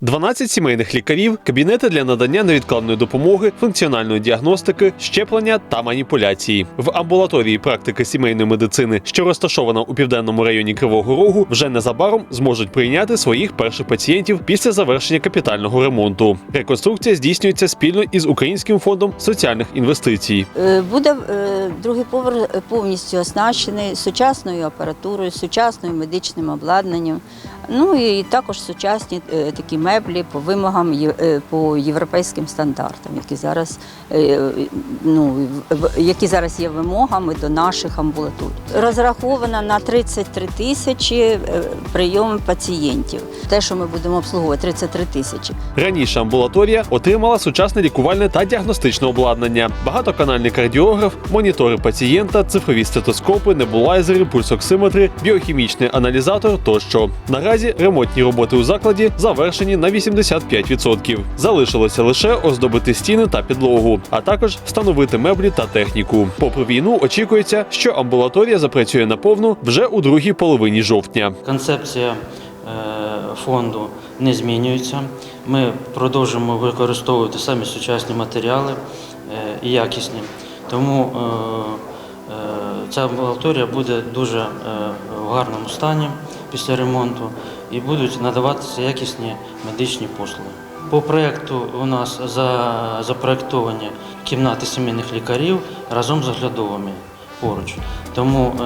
12 сімейних лікарів, кабінети для надання невідкладної допомоги, функціональної діагностики, щеплення та маніпуляції. В амбулаторії практики сімейної медицини, що розташована у південному районі Кривого Рогу, вже незабаром зможуть прийняти своїх перших пацієнтів після завершення капітального ремонту. Реконструкція здійснюється спільно із Українським фондом соціальних інвестицій. Е, Буде е, другий поверх е, повністю оснащений сучасною апаратурою, сучасним медичним обладнанням. Ну і також сучасні такі меблі по вимогам е, по європейським стандартам, які зараз, е, ну, які зараз є вимогами до наших амбулаторій. Розрахована на 33 тисячі е, прийом пацієнтів. Те, що ми будемо обслуговувати, 33 тисячі. Раніше амбулаторія отримала сучасне лікувальне та діагностичне обладнання, багатоканальний кардіограф, монітори пацієнта, цифрові стетоскопи, небулайзери, пульсоксиметри, біохімічний аналізатор тощо. Наразі ремонтні роботи у закладі завершені на 85%. Залишилося лише оздобити стіни та підлогу, а також встановити меблі та техніку. Попри війну, очікується, що амбулаторія запрацює наповну вже у другій половині жовтня. Концепція е, фонду не змінюється. Ми продовжуємо використовувати самі сучасні матеріали е, і якісні. Тому е, ця амбулаторія буде дуже в гарному стані після ремонту і будуть надаватися якісні медичні послуги. По проєкту у нас за- запроєктовані кімнати сімейних лікарів разом з оглядовими поруч. Тому е,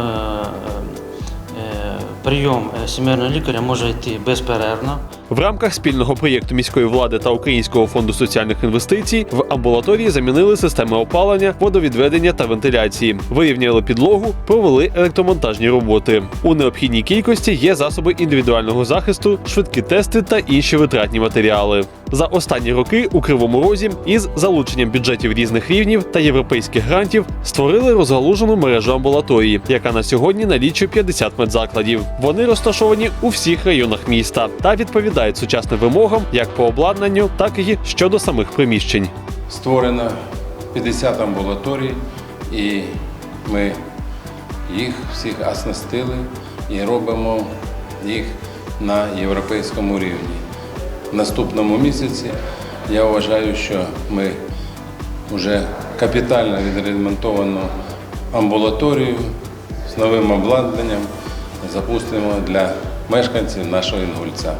прийом е, сімейного лікаря може йти безперервно. В рамках спільного проєкту міської влади та Українського фонду соціальних інвестицій в амбулаторії замінили системи опалення, водовідведення та вентиляції, вирівняли підлогу, провели електромонтажні роботи. У необхідній кількості є засоби індивідуального захисту, швидкі тести та інші витратні матеріали. За останні роки у Кривому Розі із залученням бюджетів різних рівнів та європейських грантів створили розгалужену мережу амбулаторії, яка на сьогодні налічує 50 медзакладів. Вони розташовані у всіх районах міста та відповідають сучасним вимогам як по обладнанню, так і щодо самих приміщень. Створено 50 амбулаторій, і ми їх всіх оснастили і робимо їх на європейському рівні. Наступному місяці я вважаю, що ми вже капітально відремонтовану амбулаторію з новим обладнанням запустимо для мешканців нашого Інгульця.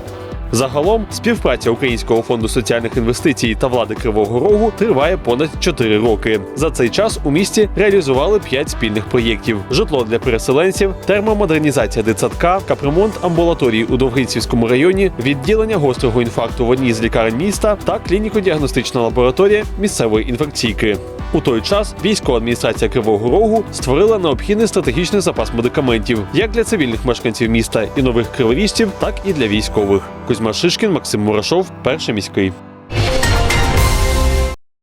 Загалом співпраця Українського фонду соціальних інвестицій та влади Кривого Рогу триває понад 4 роки. За цей час у місті реалізували 5 спільних проєктів: житло для переселенців, термомодернізація дитсадка, капремонт амбулаторії у Довгицівському районі, відділення гострого інфаркту в одній з лікарень міста та клініко-діагностична лабораторія місцевої інфекційки. У той час військова адміністрація Кривого Рогу створила необхідний стратегічний запас медикаментів як для цивільних мешканців міста і нових криворіжців, так і для військових. Кузьма Шишкін, Максим Мурашов, перший міський.